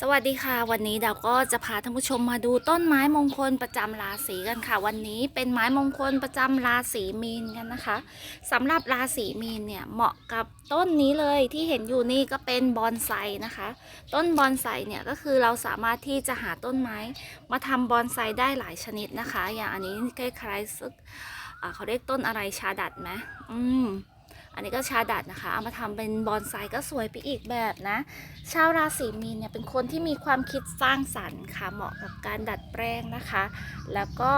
สวัสดีค่ะ วันนี้ดาวก็จะพาท่านผู้ชมมาดูต้นไม้มงคลประจำราศีกันค่ะ วันนี้เป็นไม้มงคลประจำราศีมีนกันนะคะสำหรับราศีมีนเนี่ยเหมาะกับต้นนี้เลยที่เห็นอยู่นี่ก็เป็นบอนไซนะคะ ต้นบอนไซเนี่ยก็คือเราสามารถที่จะหาต้นไม้มาทำบอนไซได้หลายชนิดนะคะ อย่างอันนี้คล้ายๆซึกเขาเรียกต้นอะไรชาดัดไหมอืม อันนี้ก็ชาดัดนะคะ เอามาทำเป็นบอนไซก็สวยไปอีกแบบนะ ชาวราศีมีนเนี่ยเป็นคนที่มีความคิดสร้างสรรค์ค่ะ เหมาะกับการดัดแปลงนะคะ แล้วก็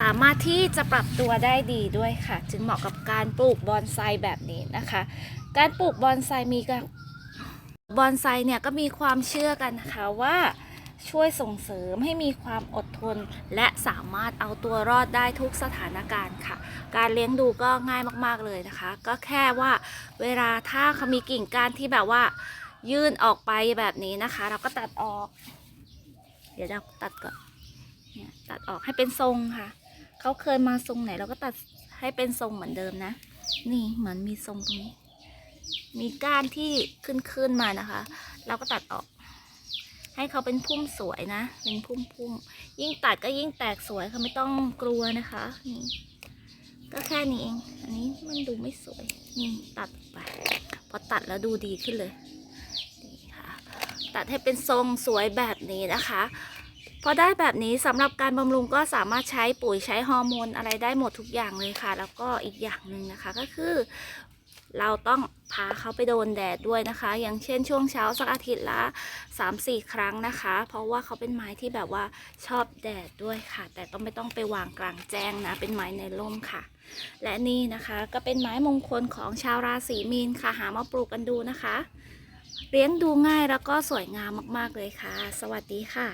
สามารถที่จะปรับตัวได้ดีด้วยค่ะ จึงเหมาะกับการปลูกบอนไซแบบนี้นะคะ การปลูกบอนไซมีการบอนไซเนี่ยก็มีความเชื่อกันนะคะว่า ช่วยส่งเสริมให้มีความอดทน และสามารถเอาตัวรอดได้ทุกสถานการณ์ค่ะ การเลี้ยงดูก็ง่ายมากๆเลยนะคะ ก็แค่ว่าเวลาถ้าเขามีกิ่งก้านที่แบบว่า ยื่นออกไปแบบนี้นะคะ เราก็ตัดออก เดี๋ยวเราตัดก่อนเนี่ยตัดออกให้เป็นทรงค่ะ เขาเคยมาทรงไหนเราก็ตัดให้เป็นทรงเหมือนเดิมนะ นี่เหมือนมีทรงตรงนี้ มีก้านที่ขึ้นขึ้นมานะคะ เราก็ตัดออก ให้เขาเป็นพุ่มสวยนะ เป็นพุ่มพุ่มยิ่งตัดก็ยิ่งแตกสวยค่ะไม่ต้องกลัวนะคะนี่ก็แค่นี้เอง อันนี้มันดูไม่สวยนี่ตัดไป พอตัดแล้วดูดีขึ้นเลยนี่ค่ะตัดให้เป็นทรงสวยแบบนี้นะคะพอได้แบบนี้สำหรับการบำรุงก็สามารถใช้ปุ๋ยใช้ฮอร์โมนอะไรได้หมดทุกอย่างเลยค่ะ แล้วก็อีกอย่างหนึ่งนะคะก็คือ เราต้องพาเขาไปโดนแดดด้วยนะคะ อย่างเช่นช่วงเช้าสักอาทิตย์ละ 3-4 ครั้งนะคะ เพราะว่าเขาเป็นไม้ที่แบบว่าชอบแดดด้วยค่ะ แต่ต้องไม่ต้องไปวางกลางแจ้งนะ เป็นไม้ในร่มค่ะ และนี่นะคะก็เป็นไม้มงคลของชาวราศีมีนค่ะ หามาปลูกกันดูนะคะ เลี้ยงดูง่ายแล้วก็สวยงามมากๆเลยค่ะ สวัสดีค่ะ